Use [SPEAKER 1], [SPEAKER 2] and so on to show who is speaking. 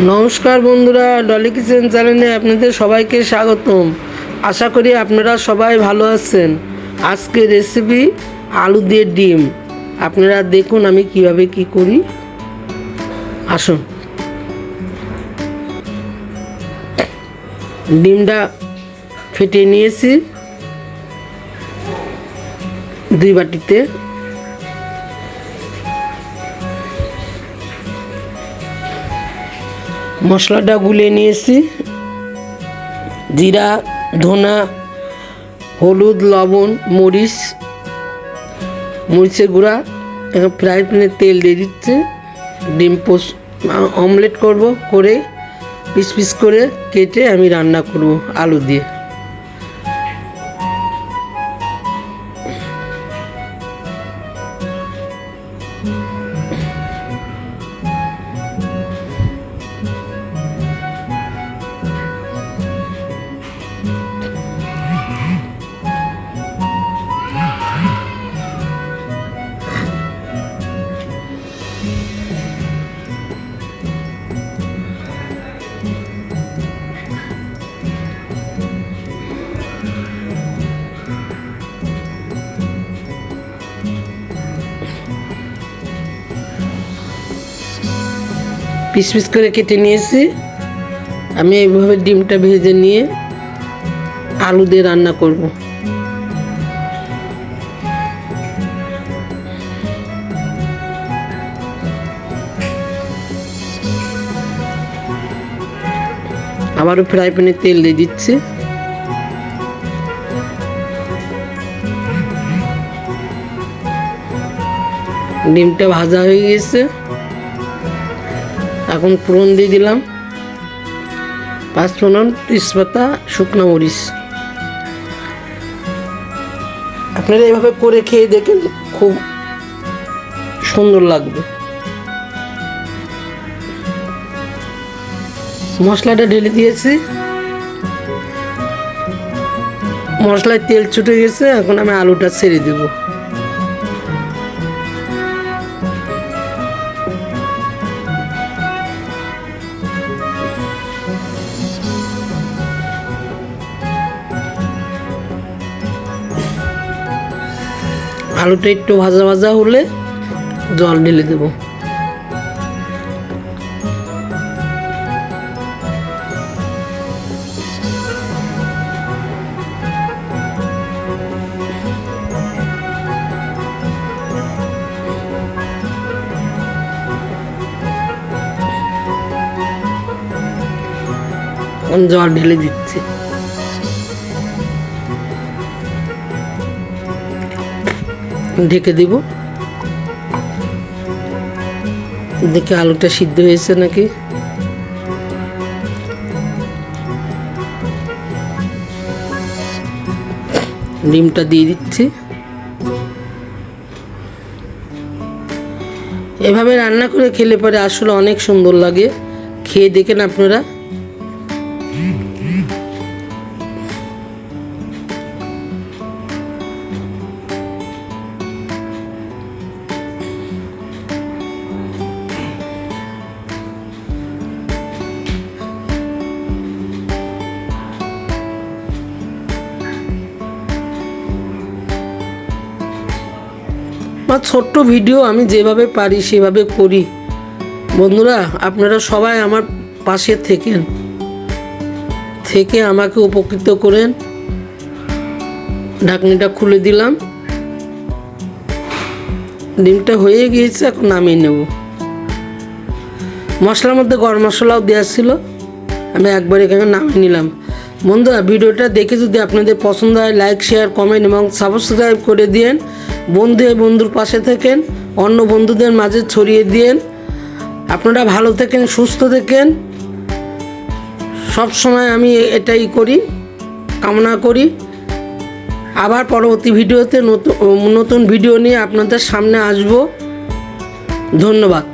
[SPEAKER 1] নমস্কার বন্ধুরা, ডলি কিচেন চ্যানেলে আপনাদের সবাইকে স্বাগতম। আশা করি আপনারা সবাই ভালো আছেন। আজকে রেসিপি আলু দিয়ে ডিম। আপনারা দেখুন আমি কীভাবে কি করি। আসুন। ডিমটা ফেটে নিয়েছি। দুই বাটিতে। মশলাটা গুলে নিয়েছি। জিরা, ধনা, হলুদ, লবণ, মরিচ, মরিচের গুঁড়া, এখন ফ্রাই প্যানে তেল দিয়ে দিচ্ছে। ডিম পোস অমলেট করব, করে পিস পিস করে কেটে আমি রান্না করব আলু দিয়ে। পিস পিস করে কেটে নিয়েছি। আমি এইভাবে ডিমটা ভেজে নিয়ে আলু দিয়ে রান্না করব। আবারও ফ্রাই প্যানে তেল দিয়ে দিচ্ছি। ডিমটা ভাজা হয়ে গেছে। এখন ফোড়ন দিয়ে দিলাম। পাঁচ ফোড়ন, তেজপাতা, শুকনো মরিচ। আপনারা এভাবে করে খেয়ে দেখেন, খুব সুন্দর লাগবে। মশলাটা ঢেলে দিয়েছি। মশলায় তেল ছুটে গেছে, এখন আমি আলুটা ছেড়ে দেবো। আলুটা একটু ভাজা ভাজা হলে জল ঢেলে দেব। জল ঢেলে দিচ্ছি। ঢেকে দিব। দেখে আলুটা সিদ্ধ হয়েছে নাকি? ডিমটা দিয়ে দিচ্ছি। এভাবে রান্না করে খেলে পরে আসলে অনেক সুন্দর লাগে। খেয়ে দেখেন আপনারা। বা ছোট্ট ভিডিও আমি যেভাবে পারি, সেভাবে করি। বন্ধুরা, আপনারা সবাই আমার পাশে থেকেন। থেকে আমাকে উপকৃত করেন। ঢাকনিটা খুলে দিলাম। ডিমটা হয়ে গিয়েছে, এখন নামিয়ে নেব। মশলার মধ্যে গরম মশলাও দেওয়া ছিল। আমি একবার এখানে নামিয়ে নিলাম। বন্ধুরা, ভিডিওটা দেখে যদি আপনাদের পছন্দ হয় লাইক শেয়ার কমেন্ট এবং সাবস্ক্রাইব করে দিন বন্ধু এই বন্ধুর পাশে থাকেন, অন্য বন্ধুদের মাঝে ছড়িয়ে দিন আপনারা ভালো থাকেন, সুস্থ থাকেন। সব সময় আমি এটাই করি, কামনা করি। আবার পরবর্তী ভিডিওতে নতুন নতুন ভিডিও নিয়ে আপনাদের সামনে আসব। ধন্যবাদ।